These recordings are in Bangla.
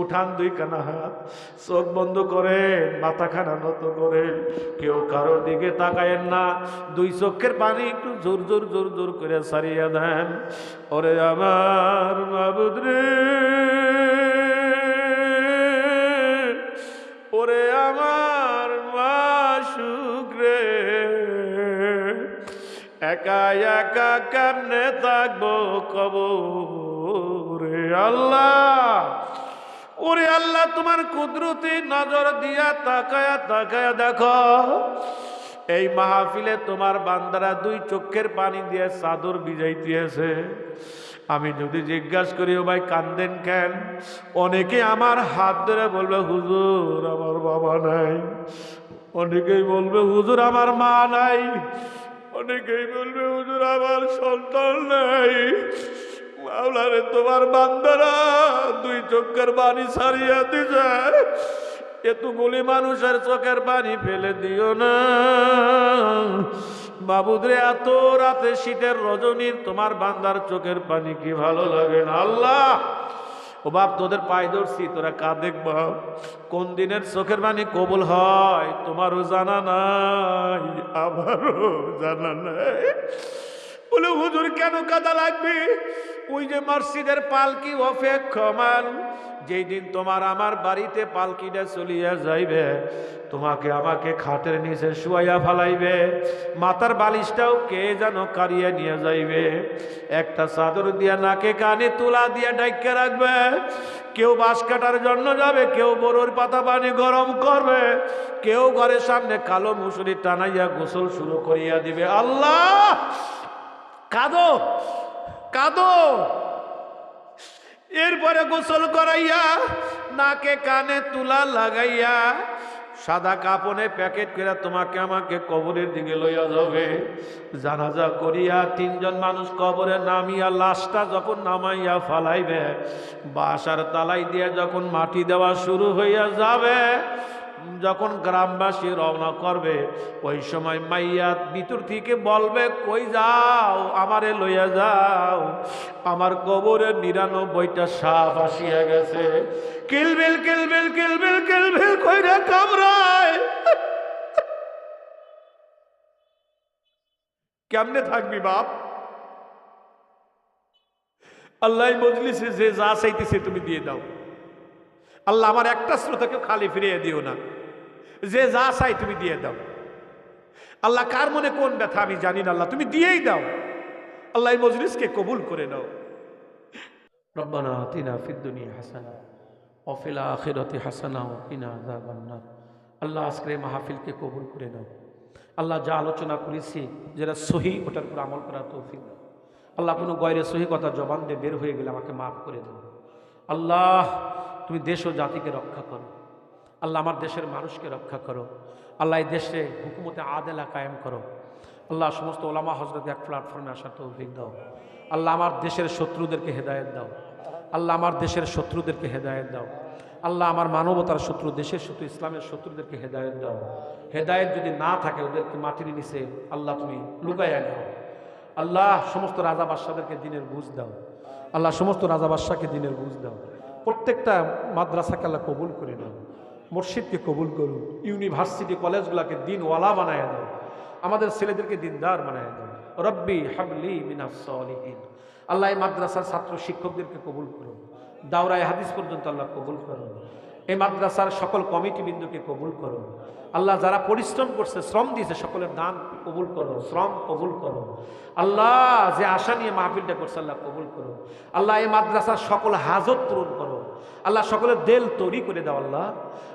উঠান দুই কানা হাত, চোখ বন্ধ করেন মাথা খানা নত করেন। কেউ কারোর দিকে তাকায়েন না, দুই চোখের পানি একটু জোর জোর জোর জোর করে সারিয়ে দেন। ওরে আমার মাবুদ রে ওরে আমার মা শুক্রে। একা একা কেমনে থাকব কবরে? আল্লাহ। ওরে আল্লাহ, তোমার কুদরতি নজর দিয়া তাকায়া তাকায়া দেখো। এই মাহফিলে তোমার বান্দারা দুই চোখের পানি দিয়ে চাদর ভিজাইতেছে। আমি যদি জিজ্ঞাসা করি, ও ভাই, কান্দেন কেন? অনেকে আমার হাত ধরে বলবে, হুজুর, আমার বাবা নাই। অনেকেই বলবে, হুজুর, আমার মা নাই। অনেকেই বলবে, হুজুর, আমার সন্তান নাই। মাওলারে, তোমার বান্দারা দুই চোখের পানি ছাড়িয়ে দিছে। এতগুলি মানুষের চোখের পানি ফেলে দিও না। বাবুদরে, এত রাতে শীতের রজনীর তোমার বান্দার চোখের পানি কি ভালো লাগে না? আল্লাহ! ও বাপ, তোদের পায়ে ধরছি, তোরা কা দেখব কোন দিনের চোখের পানি কবুল হয়, তোমারও জানা নাই, আমারও জানা নাই। বলে, হুজুর, কেন কাদা লাগবে? ওই যে মসজিদের পালকি অপেক্ষমান। যেই দিন তোমার আমার বাড়িতে পালকিটা চলিয়া যাইবে, তোমাকে আমাকে খাটের নিচে শুয়াইয়া ফালাইবে। মাথার বালিশটাও কে যেন কারিয়া নিয়ে যাইবে। একটা চাদর দিয়া নাকে কানে তুলা দিয়া ডাইকে রাখবে। কেউ বাঁশ কাটার জন্য যাবে, কেউ বড়োর পাতা পানি গরম করবে। কেউ ঘরের সামনে কালো মুসুরি টানাইয়া গোসল শুরু করিয়া দিবে। আল্লাহ! কাঁদো। কাঁদো। এরপরে গোসল করাইয়া নাকে কানে তুলা লাগাইয়া সাদা কাপনে প্যাকেট করে তোমাকে আমাকে কবরের দিকে লইয়া যাবে। জানাজা করিয়া তিনজন মানুষ কবরে নামিয়া লাশটা যখন নামাইয়া ফালাইবে, বাসার তালাই দিয়ে যখন মাটি দেওয়া শুরু হইয়া যাবে যখন গ্রামবাসী রওনা করবে, ওই সময় মাইয়া ভিতর থেকে বলবে, কই যাও, আমারে লইয়া যাও। আমার কবরের নিরানব্বইটা সাপ আসিয়া গেছে। কিলবিল কিলবিল কিলবিল কিলবিল কইরা কামড়ায়। কেমনে থাকবি বাপ? আল্লাহ মজলিসে যে যা চাইতেছে তুমি দিয়ে দাও। আল্লাহ আমার একটা শ্রোতাকে খালি ফিরিয়ে দিও না। যে যা চাই তুমি দিয়ে দাও। আল্লাহ কার মনে কোন ব্যথা আমি জানি না আল্লাহ, তুমি দিয়েই দাও। আল্লাহ এই মজলিসকে কবুল করে নাও। রব্বানা আতিনা ফিদ হাসানা অফিল আখিরাতি হাসানা কিনা আল্লাহ আজকের মাহফিলকে কবুল করে নাও। আল্লাহ যা আলোচনা করেছি, যেটা সহি, ওটার উপর আমল করা তৌফিক আল্লাহ কোনো গয়রে সহি কথা জবান দিয়ে বের হয়ে গেলে আমাকে মাফ করে দাও আল্লাহ তুমি দেশ ও জাতিকে রক্ষা করো। আল্লাহ আমার দেশের মানুষকে রক্ষা করো। আল্লাহ এই দেশে হুকুমতে আদেলা কায়েম করো। আল্লাহ সমস্ত ওলামা হজরত এক প্ল্যাটফর্মে আসার তৌফিক দাও। আল্লাহ আমার দেশের শত্রুদেরকে হেদায়েত দাও। আল্লাহ আমার দেশের শত্রুদেরকে হেদায়েত দাও। আল্লাহ আমার মানবতার শত্রু, দেশের শত্রু, ইসলামের শত্রুদেরকে হেদায়ত দাও। হেদায়েত যদি না থাকে ওদেরকে মাটির নিচে আল্লাহ তুমি লুকাইয়া নাও। আল্লাহ সমস্ত রাজা বাদশাদেরকে দিনের বুঝ দাও। আল্লাহ সমস্ত রাজা বাদশাকে দিনের বুঝ দাও। প্রত্যেকটা মাদ্রাসাকে আল্লাহ কবুল করে নাও মসজিদকে কবুল করুন ইউনিভার্সিটি কলেজগুলোকে দিনওয়ালা বানায় দাও আমাদের ছেলেদেরকে দিনদার বানায় দাও রব্বি হাবলি মিনাসলিহীন আল্লাহ মাদ্রাসার ছাত্র শিক্ষকদেরকে কবুল করুন, দাওরায় হাদিস পর্যন্ত আল্লাহ কবুল করুন। এই মাদ্রাসার সকল কমিটি বিন্দুকে কবুল করো। আল্লাহ যারা পরিশ্রম করছে, শ্রম দিয়েছে, সকলের দান কবুল করো, শ্রম কবুল করো। আল্লাহ যে আশা নিয়ে মাহফিলটা করছে, আল্লাহ কবুল করো। আল্লাহ এই মাদ্রাসার সকল হাজত পূরণ করো। আল্লাহ সকলের দেল তৈরি করে দাও, আল্লাহ।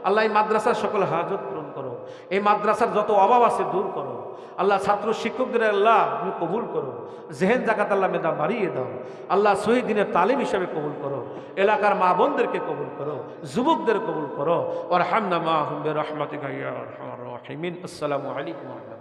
আল্লাহ এই মাদ্রাসার সকল হাজত পূরণ করো। এই মাদ্রাসার যত অভাব আছে, দূর করো। আল্লাহ ছাত্র শিক্ষকদের আল্লাহ তুমি কবুল করো। জেহেন জাকাত আল্লাহ মেদা বাড়িয়ে দাও। আল্লাহ শহীদিনের তালিম হিসাবে কবুল করো। এলাকার মা বোনদেরকে কবুল করো। যুবকদের কবুল করো। ওর হামনা মা রহমত আসসালামু আলাইকুম